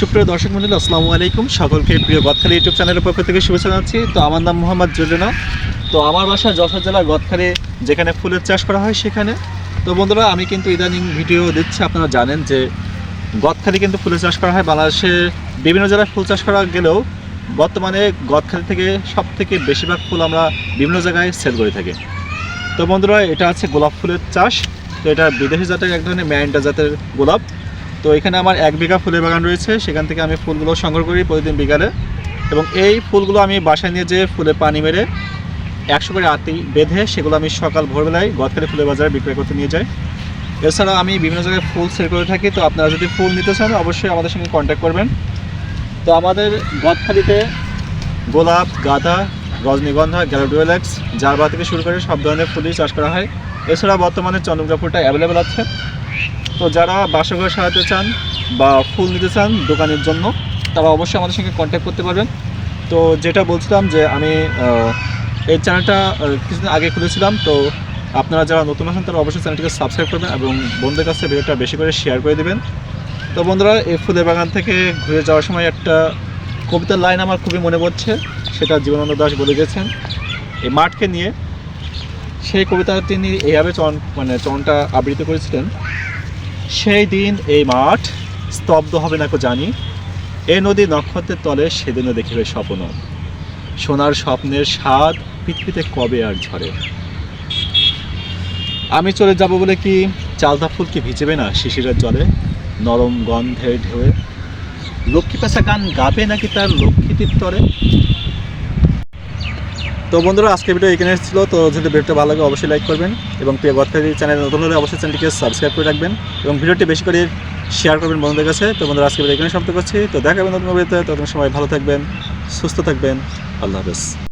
সুপ্রিয় দর্শক মন্ডলী, আসসালামু আলাইকুম। সকলকে প্রিয় গদখালি ইউটিউব চ্যানেলের পক্ষ থেকে শুভেচ্ছা জানাচ্ছি। তো আমার নাম মোহাম্মদ জুলেনা তো আমার বাসা যশোর জেলার গদখালি, যেখানে ফুলের চাষ করা হয় সেখানে। তো বন্ধুরা, আমি কিন্তু ইদানিং ভিডিও দিচ্ছি। আপনারা জানেন যে গদখালি কিন্তু ফুলের চাষ করা হয়। বাংলাদেশে বিভিন্ন জেলায় ফুল চাষ করা গেলেও বর্তমানে গদখালি থেকে সব থেকে বেশিরভাগ ফুল আমরা বিভিন্ন জায়গায় সেল করে থাকি। তো বন্ধুরা, এটা আছে গোলাপ ফুলের চাষ। তো এটা বিদেশি জাতের, এক ধরনের ম্যান্ডা জাতের গোলাপ। তো এখানে আমার এক বিঘা ফুলের বাগান রয়েছে, সেখান থেকে আমি ফুলগুলো সংগ্রহ করি প্রতিদিন বিকালে। এবং এই ফুলগুলো আমি বাসায় নিয়ে যেয়ে ফুলে পানি মেরে একশো করে আতি বেঁধে সেগুলো আমি সকাল ভোরবেলায় গদখালি ফুলের বাজারে বিক্রয় করতে নিয়ে যাই। এছাড়া আমি বিভিন্ন জায়গায় ফুল সেল করে থাকি, তো আপনারা যদি ফুল নিতে চান, অবশ্যই আমাদের সঙ্গে কন্ট্যাক্ট করবেন। তো আমাদের গদখালিতে গোলাপ, গাঁদা, রজনীগন্ধা গ্যালোডুয়েলেক্স জারবা থেকে শুরু করে সব ধরনের ফুলই চাষ করা হয়। এছাড়া বর্তমানে ফুলটা অ্যাভেলেবেল আছে। তো যারা বাসাঘর সাজাতে চান বা ফুল নিতে চান দোকানের জন্য, তারা অবশ্যই আমাদের সঙ্গে কন্ট্যাক্ট করতে পারবেন। তো যেটা বলছিলাম যে আমি এই চ্যানেলটা কিছুদিন আগে খুলেছিলাম, তো আপনারা যারা নতুন আছেন তারা অবশ্যই চ্যানেলটিকে সাবস্ক্রাইব করবেন এবং বন্ধুদের কাছে ভিডিওটা বেশি করে শেয়ার করে দেবেন। তো বন্ধুরা, এই ফুলের বাগান থেকে ঘুরে যাওয়ার সময় একটা কবিতার লাইন আমার খুবই মনে পড়ছে, সেটা জীবনানন্দ দাস বলে গেছেন। এই মাঠকে নিয়ে সেই কবিতা তিনি এইভাবে চন মানে চনটা আবৃত্তি করেছিলেন। সেই দিন, এই মাঠ স্তব্ধ হবে না কো জানি, এ নদী নক্ষত্রের তলে সেদিনও দেখিবে স্বপ্ন। সোনার স্বপ্নের স্বাদ পৃথিবীতে কবে আর ঝরে? আমি চলে যাব বলে কি চালতা ফুল কি ভিজেবে না শিশিরের জলে, নরম গন্ধের ঢেউয়ে? লক্ষ্মী পেশা গান গাবে নাকি তার লক্ষ্মীটির তরে তো বন্ধুরা আজকে ভিডিও এখানে ছিল তো যদি ভিডিওটা ভালো লাগে, অবশ্যই লাইক করবেন এবং প্রিয় গদখালি চ্যানেল নতুন হলে অবশ্যই চ্যানেলটিকে সাবস্ক্রাইব করে রাখবেন এবং ভিডিওটি বেশি করে শেয়ার করবেন বন্ধুদের কাছে। তো বন্ধুরা আজকে ভিডিও এখানে সমাপ্ত করছি। তো দেখাবেন নতুন ভিডিওতে তখন সবাই ভালো থাকবেন, সুস্থ থাকবেন। আল্লাহ হাফেজ।